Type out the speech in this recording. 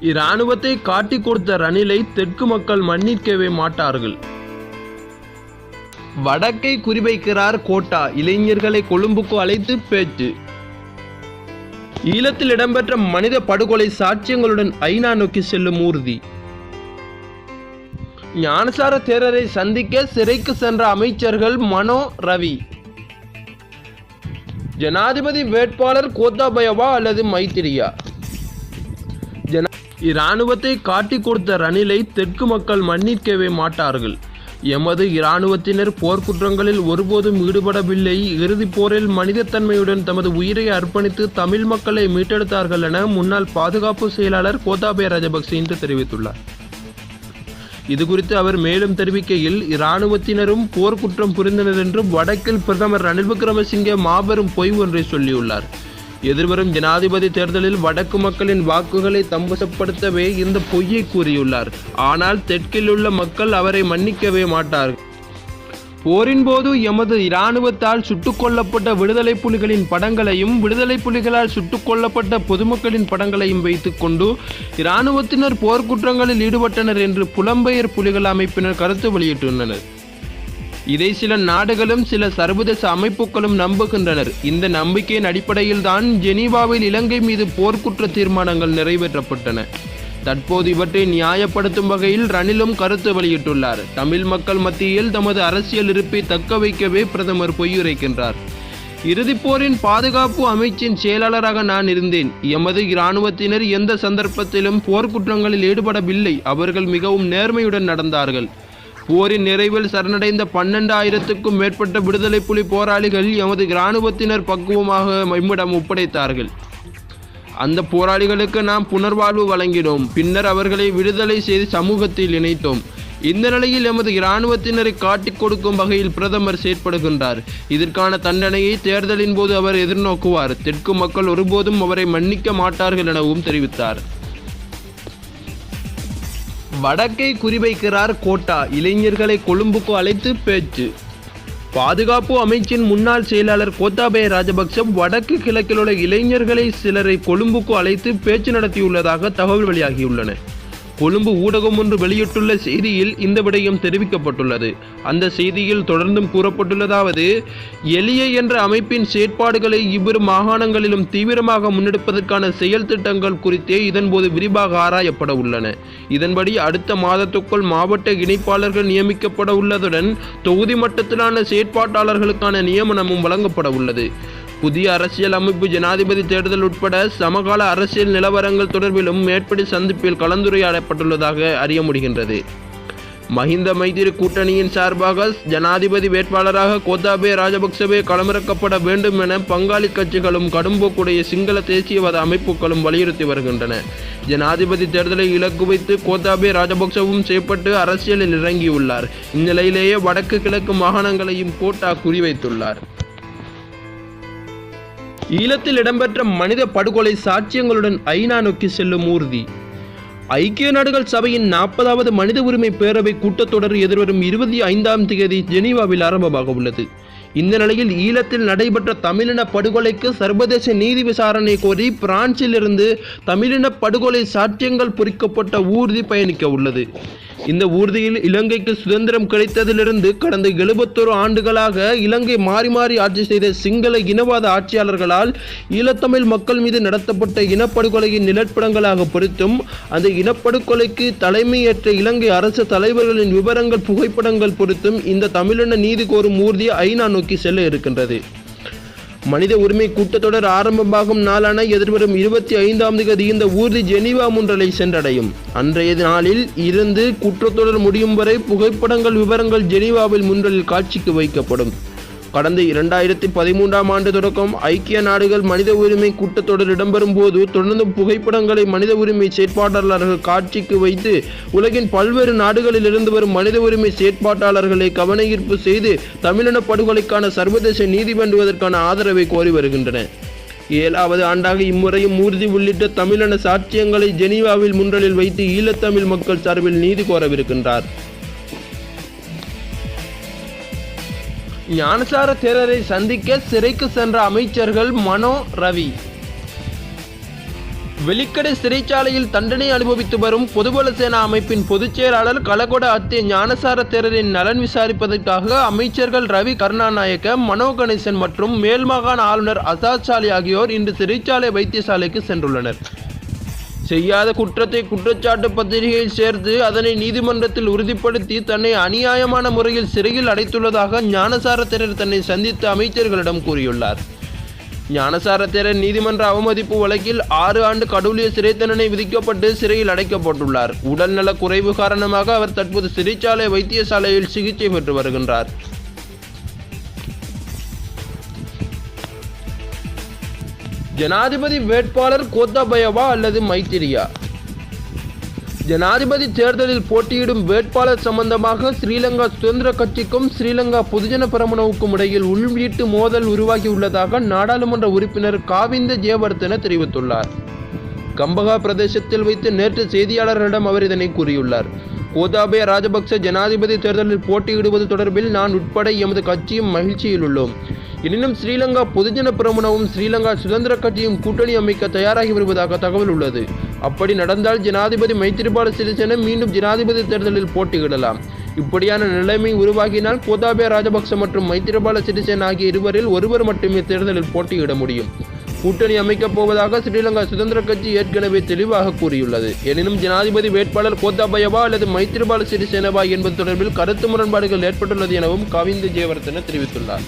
இராணுவத்தை காட்டிக் கொடுத்த ரணிலை தெற்கு மக்கள் மன்னிக்கவே மாட்டார்கள். வடக்கை குறிவைக்கிறார் கோட்டா இளைஞர்களை கொழும்புக்கு அழைத்து பேச்சு. ஈழத்தில் இடம்பெற்ற மனித படுகொலை சாட்சியங்களுடன் ஐநா நோக்கி செல்லும் ஊர்தி. ஞானசார தேரரை சந்திக்க சிறைக்கு சென்ற அமைச்சர்கள் மனோ ரவி. ஜனாதிபதி வேட்பாளர் கோத்தாபயவா அல்லது மைத்திரியா? இராணுவத்தை காட்டிக் கொடுத்த ரணிலை தெற்கு மக்கள் மன்னிக்கவே மாட்டார்கள். எமது இராணுவத்தினர் போர்க்குற்றங்களில் ஒருபோதும் ஈடுபடவில்லை. இறுதிப் போரில் மனிதத்தன்மையுடன் தமது உயிரை அர்ப்பணித்து தமிழ் மக்களை மீட்டெடுத்தார்கள் என முன்னாள் பாதுகாப்பு செயலாளர் கோத்தாபய ராஜபக்சே இன்று தெரிவித்துள்ளார். இதுகுறித்து அவர் மேலும் தெரிவிக்கையில் இராணுவத்தினரும் போர்க்குற்றம் புரிந்தனர் என்றும் வடக்கில் பிரதமர் ரணில் விக்ரமசிங்கே மாபெரும் பொய் ஒன்றை சொல்லியுள்ளார். எதிர்வரும் ஜனாதிபதி தேர்தலில் வடக்கு மக்களின் வாக்குகளை தம்பசப்படுத்தவே இந்த பொய்யை கூறியுள்ளார். ஆனால் தெற்கில் உள்ள மக்கள் அவரை மன்னிக்கவே மாட்டார்கள். போரின் போது எமது இராணுவத்தால் சுட்டுக் கொல்லப்பட்ட விடுதலை புலிகளின் படங்களையும் விடுதலை புலிகளால் சுட்டுக் கொல்லப்பட்ட பொதுமக்களின் படங்களையும் வைத்துக்கொண்டு இராணுவத்தினர் போர்க்குற்றங்களில் ஈடுபட்டனர் என்று புலம்பெயர் புலிகள் அமைப்பினர் கருத்து வெளியிட்டுள்ளனர். இதை சில நாடுகளும் சில சர்வதேச அமைப்புகளும் நம்புகின்றனர். இந்த நம்பிக்கையின் அடிப்படையில் தான் ஜெனீவாவில் இலங்கை மீது போர்க்குற்ற தீர்மானங்கள் நிறைவேற்றப்பட்டன. தற்போது இவற்றை நியாயப்படுத்தும் வகையில் ரணிலும் கருத்து வெளியிட்டுள்ளார். தமிழ் மக்கள் மத்தியில் தமது அரசியல் இருப்பை தக்க வைக்கவே பிரதமர் பொய்யுரைக்கின்றார். இறுதிப்போரின் பாதுகாப்பு அமைச்சின் செயலாளராக நான் இருந்தேன். எமது இராணுவத்தினர் எந்த சந்தர்ப்பத்திலும் போர்க்குற்றங்களில் ஈடுபடவில்லை. அவர்கள் மிகவும் நேர்மையுடன் நடந்தார்கள். போரின் நிறைவில் சரணடைந்த பன்னெண்டாயிரத்துக்கும் மேற்பட்ட விடுதலை புலி போராளிகள் எமது இராணுவத்தினர் பக்குவமாக எம்மிடம் ஒப்படைத்தார்கள். அந்த போராளிகளுக்கு நாம் புனர்வாழ்வு வழங்கினோம். பின்னர் அவர்களை விடுதலை செய்து சமூகத்தில் இணைத்தோம். இந்த நிலையில் எமது இராணுவத்தினரை காட்டிக் கொடுக்கும் வகையில் பிரதமர் செயற்படுகின்றார். இதற்கான தண்டனையை தேர்தலின் போது அவர் எதிர்நோக்குவார். தெற்கு மக்கள் ஒருபோதும் அவரை மன்னிக்க மாட்டார்கள் எனவும் தெரிவித்தார். வடக்கை குறிவைக்கிறார் கோட்டா. இளைஞர்களை கொழும்புக்கு அழைத்து பேச்சு. பாதுகாப்பு அமைச்சின் முன்னாள் செயலாளர் கோத்தாபய ராஜபக்ச வடக்கு கிழக்கில் உள்ள இளைஞர்களை சிலரை கொழும்புக்கு அழைத்து பேச்சு நடத்தியுள்ளதாக தகவல் வெளியாகியுள்ளன. கொழும்பு ஊடகம் ஒன்று வெளியிட்டுள்ள செய்தியில் இந்த விடயம் தெரிவிக்கப்பட்டுள்ளது. அந்த செய்தியில் தொடர்ந்தும் கூறப்பட்டுள்ளதாவது எளிய என்ற அமைப்பின் செயற்பாடுகளை இவ்விரு மாகாணங்களிலும் தீவிரமாக முன்னெடுப்பதற்கான செயல் திட்டங்கள் குறித்தே இதன்போது விரிவாக ஆராயப்பட உள்ளன. இதன்படி அடுத்த மாதத்துக்குள் மாவட்ட இணைப்பாளர்கள் நியமிக்கப்பட உள்ளதுடன் தொகுதி மட்டத்திலான செயற்பாட்டாளர்களுக்கான நியமனமும் வழங்கப்பட உள்ளது. புதிய அரசியல் அமைப்பு ஜனாதிபதி தேர்தல் உட்பட சமகால அரசியல் நிலவரங்கள் தொடர்பிலும் மேற்படி சந்திப்பில் கலந்துரையாடப்பட்டுள்ளதாக அறிய முடிகின்றது. மஹிந்த மைத்திரி கூட்டணியின் சார்பாக ஜனாதிபதி வேட்பாளராக கோத்தாபே ராஜபக்சவே களமிறக்கப்பட வேண்டும் என பங்காளி கட்சிகளும் கடும்போக்குடைய சிங்கள தேசியவாத அமைப்புகளும் வலியுறுத்தி வருகின்றன. ஜனாதிபதி தேர்தலை இலக்கு வைத்து கோத்தாபே ராஜபக்சவும் செய்யப்பட்டு அரசியலில் இறங்கியுள்ளார். இந்நிலையிலேயே வடக்கு கிழக்கு மாகாணங்களையும் கோட்டா குறிவைத்துள்ளார். ஈழத்தில் இடம்பெற்ற மனித படுகொலை சாட்சியங்களுடன் ஐநா நோக்கி செல்லும் ஊர்தி. ஐக்கிய நாடுகள் சபையின் நாற்பதாவது மனித உரிமை பேரவை கூட்டத்தொடர் எதிர்வரும் இருபத்தி ஐந்தாம் தேதி ஜெனீவாவில் ஆரம்பமாக உள்ளது. இந்த நிலையில் ஈழத்தில் நடைபெற்ற தமிழின படுகொலைக்கு சர்வதேச நீதி விசாரணை கோரி பிரான்சிலிருந்து தமிழின படுகொலை சாட்சியங்கள் பொறிக்கப்பட்ட ஊர்தி பயணிக்க உள்ளது. இந்த ஊர்தியில் இலங்கைக்கு சுதந்திரம் கிடைத்ததிலிருந்து கடந்த எழுபத்தொரு ஆண்டுகளாக இலங்கை மாறி மாறி ஆட்சி செய்த சிங்கள இனவாத ஆட்சியாளர்களால் ஈழத்தமிழ் மக்கள் மீது நடத்தப்பட்ட இனப்படுகொலையின் நிலப்படங்களாக பொறுத்தும் அந்த இனப்படுகொலைக்கு தலைமையேற்ற இலங்கை அரசு தலைவர்களின் விவரங்கள் புகைப்படங்கள் பொறுத்தும் இந்த தமிழின நீதி கோரும் ஊர்தி ஐநா நோக்கி செல்ல இருக்கின்றது. மனித உரிமை கூட்டத்தொடர் ஆரம்பமாகும் நாளான எதிர்வரும் இருபத்தி ஐந்தாம் தேதி இந்த ஊர்தி ஜெனீவா முன்றலை சென்றடையும். அன்றைய நாளில் இருந்து குற்றத்தொடர் முடியும் வரை புகைப்படங்கள் விவரங்கள் ஜெனீவாவில் முன்றலில் காட்சிக்கு வைக்கப்படும். கடந்த இரண்டாயிரத்தி பதிமூன்றாம் ஆண்டு தொடக்கம் ஐக்கிய நாடுகள் மனித உரிமை கூட்டத்தொடர் இடம்பெறும் போது தொடர்ந்து புகைப்படங்களை மனித உரிமை செயற்பாட்டாளர்கள் காட்சிக்கு வைத்து உலகின் பல்வேறு நாடுகளில் இருந்து வரும் மனித உரிமை செயற்பாட்டாளர்களை கவனஈர்ப்பு செய்து தமிழின படுகொலைக்கான சர்வதேச நீதி வேண்டுவதற்கான ஆதரவை கோரி வருகின்றன. ஏழாவது ஆண்டாக இம்முறையும் ஊர்தி உள்ளிட்ட தமிழின சாட்சியங்களை ஜெனீவாவில் முன்றலில் வைத்து ஈழத்தமிழ் மக்கள் சார்பில் நீதி கோரவிருக்கின்றார். ஞானசார தேரரை சந்திக்க சிறைக்கு சென்ற அமைச்சர்கள் மனோ ரவி. வெலிக்கடை சிறைச்சாலையில் தண்டனை அனுபவித்து வரும் பொதுபல சேனா அமைப்பின் பொதுச் செயலாளர் கலகொட அத்தே ஞானசார தேரரின் நலன் விசாரிப்பதற்காக அமைச்சர்கள் ரவி கருணாநாயக்க மனோ கணேசன் மற்றும் மேல்மாகாண ஆளுநர் அசாத் சாலி ஆகியோர் இன்று சிறைச்சாலை வைத்தியசாலைக்கு சென்றுள்ளனர். செய்யாத குற்றத்தை குற்றச்சாட்டு பத்திரிகையில் சேர்த்து அதனை நீதிமன்றத்தில் உறுதிப்படுத்தி தன்னை அநியாயமான முறையில் சிறையில் அடைத்துள்ளதாக ஞானசார தேரர் தன்னை சந்தித்த அமைச்சர்களிடம் கூறியுள்ளார். ஞானசார தேரர் நீதிமன்ற அவமதிப்பு வழக்கில் ஆறு ஆண்டு கடவுளிய சிறை தண்டனை விதிக்கப்பட்டு சிறையில் அடைக்கப்பட்டுள்ளார். உடல்நல குறைவு காரணமாக அவர் தற்போது சிறைச்சாலை வைத்தியசாலையில் சிகிச்சை பெற்று வருகின்றார். ஜனாதிபதி வேட்பாளர் கோத்தாபயவா அல்லது மைத்திரியா? ஜனாதிபதி தேர்தலில் போட்டியிடும் வேட்பாளர் சம்பந்தமாக ஸ்ரீலங்கா சுதந்திர கட்சிக்கும் ஸ்ரீலங்கா பொதுஜன பெரமுனவுக்கும் இடையில் உள்வீட்டு மோதல் உருவாகியுள்ளதாக நாடாளுமன்ற உறுப்பினர் காவிந்த ஜெயவர்தன தெரிவித்துள்ளார். கம்பகா பிரதேசத்தில் வைத்து நேற்று செய்தியாளர்களிடம் அவர் இதனை கூறியுள்ளார். கோதாபய ராஜபக்ச ஜனாதிபதி தேர்தலில் போட்டியிடுவது தொடர்பில் நான் உட்பட எமது கட்சியும் மகிழ்ச்சியில் உள்ளோம் எனினும் ஸ்ரீலங்கா பொதுஜன பிரமுனவும் ஸ்ரீலங்கா சுதந்திர கட்சியும் கூட்டணி அமைக்க தயாராகி வருவதாக தகவல் உள்ளது. அப்படி நடந்தால் ஜனாதிபதி மைத்திரிபால சிறிசேன மீண்டும் ஜனாதிபதி தேர்தலில் போட்டியிடலாம். இப்படியான நிலைமை உருவாகினால் கோதாபய ராஜபக்ச மற்றும் மைத்திரிபால சிறிசேன ஆகிய இருவரில் ஒருவர் மட்டுமே தேர்தலில் போட்டியிட முடியும். கூட்டணி அமைக்கப் போவதாக ஸ்ரீலங்கா சுதந்திர கட்சி ஏற்கனவே தெளிவாக கூறியுள்ளது. எனினும் ஜனாதிபதி வேட்பாளர் கோத்தாபயவா அல்லது மைத்திரிபால சிறிசேனவா என்பது தொடர்பில் கருத்து முரண்பாடுகள் ஏற்பட்டுள்ளது எனவும் கவிந்த ஜெயவர்தன தெரிவித்துள்ளார்.